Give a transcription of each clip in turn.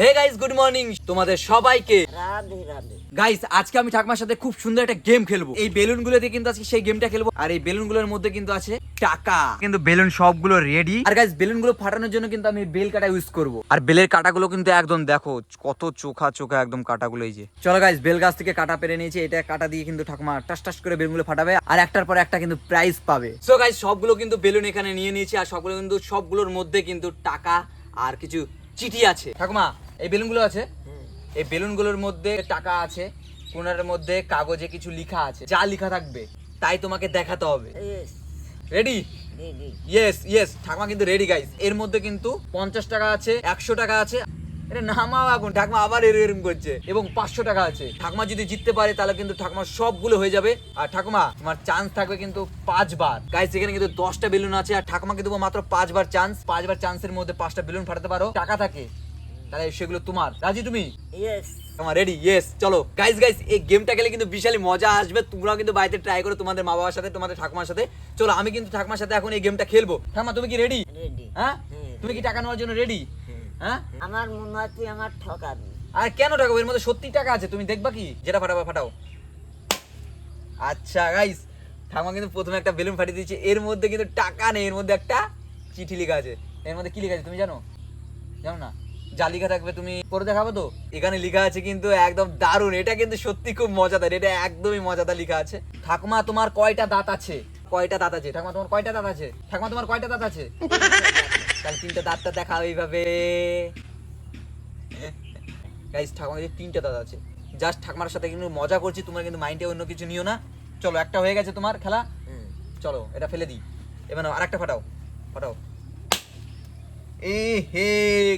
Hey guys good morning তোমাদের সবাইকে। Guys আজকে আমি ঠাকমার সাথে খুব সুন্দর একটা গেম খেলব। এই বেলুনগুলো দিয়ে কিন্তু আজকে সেই গেমটা খেলব। আর এই বেলুনগুলোর মধ্যে কিন্তু আছে টাকা। কিন্তু বেলুন সবগুলো রেডি আর গাইস বেলুনগুলো ফাটানোর জন্য কিন্তু আমি বেল কাটা ইউজ করব। আর বেলের কাটাগুলো কিন্তু একদম দেখো কত চোখা চোখা একদম কাটাগুলো এই যে। চলো গাইস বেল গাছ থেকে কাটা পেরে নিয়েছি। এটা কাটা দিয়ে কিন্তু ঠাকমা টাস টাস করে বেলুনগুলো ফাটাবে। আর একটার পর একটা কিন্তু প্রাইজ পাবে। সো গাইস সবগুলো কিন্তু বেলুন এখানে নিয়ে নিয়েছি। আর সবগুলো কিন্তু সবগুলোর মধ্যে কিন্তু টাকা আর কিছু চিঠি আছে। ঠাকুমা এই বেলুনগুলো আছে। এই বেলুনগুলোর মধ্যে টাকা আছে কোনার মধ্যে কাগজে কিছু লেখা আছে যা লেখা থাকবে তাই তোমাকে দেখাতে হবে। রেডি ইয়েস ইয়েস ঠাকমা কিন্তু রেডি গাইস এর মধ্যে কিন্তু পঞ্চাশ টাকা আছে একশো টাকা আছে। এটা নামাও এখন ঠাকমা আবার এরম এরম করছে। এবং পাঁচশো টাকা আছে। ঠাকমা যদি জিততে পারে তাহলে কিন্তু ঠাকমা সবগুলো হয়ে যাবে। আর ঠাকুমা তোমার চান্স থাকবে কিন্তু পাঁচবার। গাইস এখানে কিন্তু দশটা বেলুন আছে। আর ঠাকুমাকে দেবো মাত্র পাঁচবার চান্স পাঁচবার চান্সের মধ্যে পাঁচটা বেলুন ফাটাতে পারো। টাকা থাকে। তাহলে সেগুলো তোমার। রাজি তুমি? ইয়েস তোমার রেডি ইয়েস চলো। গাইস গাইস এই গেমটা খেলে কিন্তু বিশালই মজা আসবে। তোমরাও কিন্তু বাড়িতে ট্রাই করো তোমাদের মা বাবার সাথে তোমাদের ঠাকুমার সাথে। চলো আমি কিন্তু ঠাকুমার সাথে এখন এই গেমটা খেলব। ঠাকুমা তুমি কি রেডি রেডি হ্যাঁ? তুমি কি টাকা নেওয়ার জন্য রেডি হ্যাঁ। আমার মনে হয় তুই আমার ঠকাবি। আর কেন টাকা এর মধ্যে সত্যি টাকা আছে। তুমি দেখবা কি? যেটা ফাটাবো ফাটাও। আচ্ছা গাইস ঠাকুমা কিন্তু প্রথমে একটা বেলুন ফাটিয়ে দিয়েছে। এর মধ্যে কিন্তু টাকা নেই। এর মধ্যে একটা চিঠি লেখা আছে। এর মধ্যে কি লেখা আছে? তুমি জানো? জানো না? যা লেখা থাকবে তুমি পরে দেখাবো তো? এখানে লেখা আছে কিন্তু একদম দারুণ। এটা কিন্তু সত্যি খুব মজাদার। এটা একদমই মজাদার লেখা আছে। ঠাকুমা তোমার কয়টা দাঁত আছে? কয়টা দাঁত আছে? ঠাকুমা তোমার কয়টা দাঁত আছে? ঠাকুমা তোমার কয়টা দাঁত আছে? তাহলে তিনটা দাঁতটা দেখাও এইভাবে। ঠাকুমার যে তিনটা দাঁত আছে। জাস্ট ঠাকুমার সাথে কিন্তু মজা করছি। তোমার কিন্তু মাইন্ডে অন্য কিছু নিও না। চলো একটা হয়ে গেছে তোমার খেলা। হুম। চলো এটা ফেলে দিই। এবার নাও, আরেকটা ফাটাও। ফাটাও। এ হে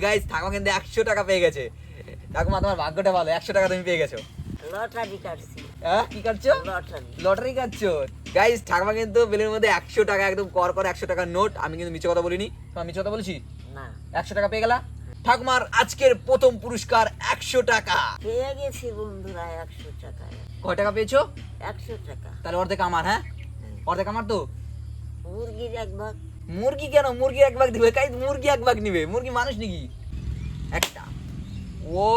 গাইস ঠাকুমা কিন্তু একশো টাকা পেয়ে গেছে। ঠাকুমা তোমার ভাগ্যটা ভালো একশো টাকা তুমি পেয়ে গেছো। লটারি কাটছি। হ্যাঁ কি কাটছো? লটারি। কাটছো? গাইস ঠাকুমা কিন্তু বেলের মধ্যে একশো টাকা একদম কর করে একশো টাকার নোট। আমি কিন্তু মিছে কথা বলিনি। তোমার মিছে কথা বলেছি? না। একশো টাকা পেয়ে গেলা? ঠাকুমার আজকের প্রথম পুরস্কার একশো টাকা। পেয়ে গেছি বন্ধুরা একশো টাকা কয় টাকা পেয়েছ? একশো টাকা। তাহলে অর্ধেক আমার হ্যাঁ। অর্ধেক আমার তো? মুরগির এক ভাগ। মুরগি কেন? মুরগি এক ভাগ দিবে? কাই মুরগি এক ভাগ নিবে। মুরগি মানুষ নাকি? একটা। ও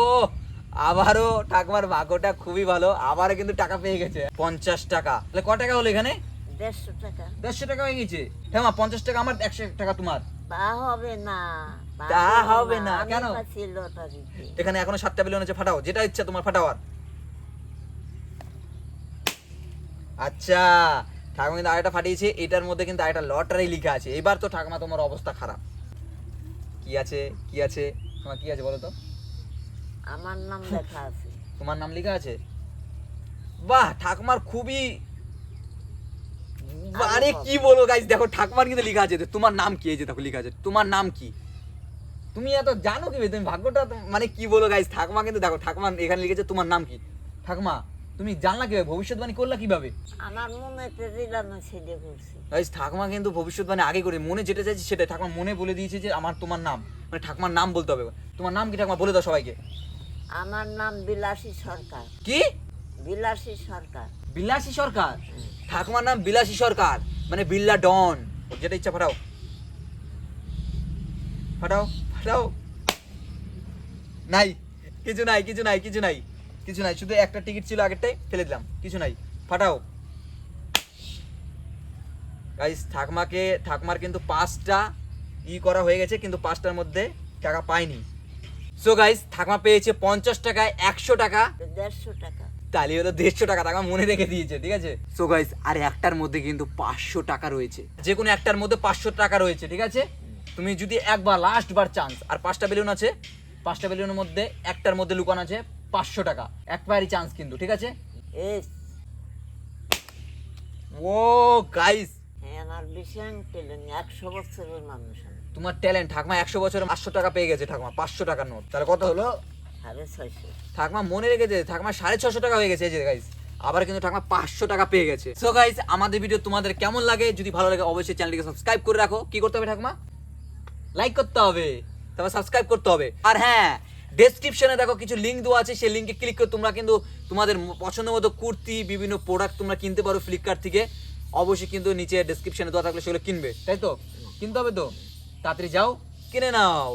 আবারও ঠাকুমার ভাগ্যটা খুবই ভালো। আবারও কিন্তু টাকা পেয়ে গেছে। পঞ্চাশ টাকা। তাহলে ক টাকা হলো এখানে? দেড়শো টাকা। দেড়শো টাকা হয়ে গেছে। হ্যাঁ পঞ্চাশ টাকা আমার একশো এক টাকা তোমার। তা হবে না। তা হবে না, কেন? এখানে এখনও সাতটা বেলুন আছে ফাটাও। যেটা ইচ্ছা তোমার ফাটাওয়ার আচ্ছা। ঠাকুমা কিন্তু আরেকটা ফাটিয়েছে এটার মধ্যে কিন্তু আরেকটা লটারি লেখা আছে। এবার তো ঠাকুমা তোমার অবস্থা খারাপ। কি আছে কি আছে? তোমার কি আছে বলো তো? আমার নাম লেখা আছে। তোমার নাম লেখা আছে? বাহ ঠাকুমার খুবই আরে কি বলব। গাইস দেখো ঠাকুমার কিন্তু লেখা আছে। তোমার নাম কি? এই যে দেখো লেখা আছে। তোমার নাম কি? তুমি এত জানো কি তুমি ভাগ্যটা মানে কি বলো গাইস ঠাকুমা কিন্তু দেখো ঠাকুমা এখানে লিখেছে তোমার নাম কি? ঠাকুমা তুমি জানলা কীভাবে? ভবিষ্যৎবাণী করলা কীভাবে? আমার মনে দিলাম সেটা করছি গাইস ঠাকুমা কিন্তু ভবিষ্যৎবাণী আগে করে মনে যেটা চাইছে সেটা ঠাকুমা মনে বলে দিয়েছে যে আমার তোমার নাম। মানে ঠাকুমার নাম বলতে হবে। তোমার নাম কি ঠাকুমা? বলে দাও সবাইকে। আমার নাম বিলাসী সরকার। কি? বিলাসী সরকার। বিলাসী সরকার? ঠাকুমার নাম বিলাসী সরকার। মানে বিল্লা ডন। যেটা ইচ্ছা ফাটাও। ফাটাও ফাটাও। নাই। কিছু নাই কিছু নাই কিছু নাই। কিছু নাই শুধু একটা টিকিট ছিল আগেরটাই ফেলে দিলাম কিছু নাই। ফাটাও। গাইস ঠাকুমাকে ঠাকুমার কিন্তু পাঁচটা ই করা হয়ে গেছে কিন্তু পাঁচটার মধ্যে টাকা পাইনি। সো গাইস ঠাকুমা পেয়েছে পঞ্চাশ টাকায় একশো টাকা। দেড়শো টাকা। তাহলে হলো দেড়শো টাকা টাকা মনে রেখে দিয়েছে ঠিক আছে? সো গাইস আর একটার মধ্যে কিন্তু পাঁচশো টাকা রয়েছে। যে কোনো একটার মধ্যে পাঁচশো টাকা রয়েছে ঠিক আছে? তুমি যদি একবার লাস্ট বার চান্স আর পাঁচটা বেলুন আছে পাঁচটা বেলুনের মধ্যে একটার মধ্যে লুকানো আছে পাঁচশো টাকা। একবারই চান্স কিন্তু ঠিক আছে? এস ও গাইস হ্যাঁ আমার বিশাল ট্যালেন্ট একশো বছরের মানুষ আমি। তোমার ট্যালেন্ট ঠাকমা একশো বছরে পাঁচশো টাকা পেয়ে গেছে ঠাকমা পাঁচশো নোট। তাহলে কত হলো? সাড়ে ছয়শো। ঠাকমা মনে রেখেছে ঠাকমা সাড়ে ছশো টাকা হয়ে গেছে এই যে গাইস আবার কিন্তু ঠাকমা পাঁচশো টাকা পেয়ে গেছে। সো গাইস আমাদের ভিডিও তোমাদের কেমন লাগে? যদি ভালো লাগে অবশ্যই চ্যানেলটিকে সাবস্ক্রাইব করে রাখো। কি করতে হবে ঠাকমা? লাইক করতে হবে। তারপর সাবস্ক্রাইব করতে হবে। আর হ্যাঁ ডেসক্রিপশনে দেখো কিছু লিঙ্ক দেওয়া আছে, সেই লিঙ্কে ক্লিক করে তোমরা কিন্তু তোমাদের পছন্দ মতো কুর্তি, বিভিন্ন প্রোডাক্ট তোমরা কিনতে পারো ফ্লিপকার্ট থেকে। অবশ্যই কিন্তু নিচে ডেসক্রিপশনে দেওয়া থাকলে সেগুলো কিনবে, তাই তো? কিনতে হবে তো? তাড়াতাড়ি যাও, কিনে নাও।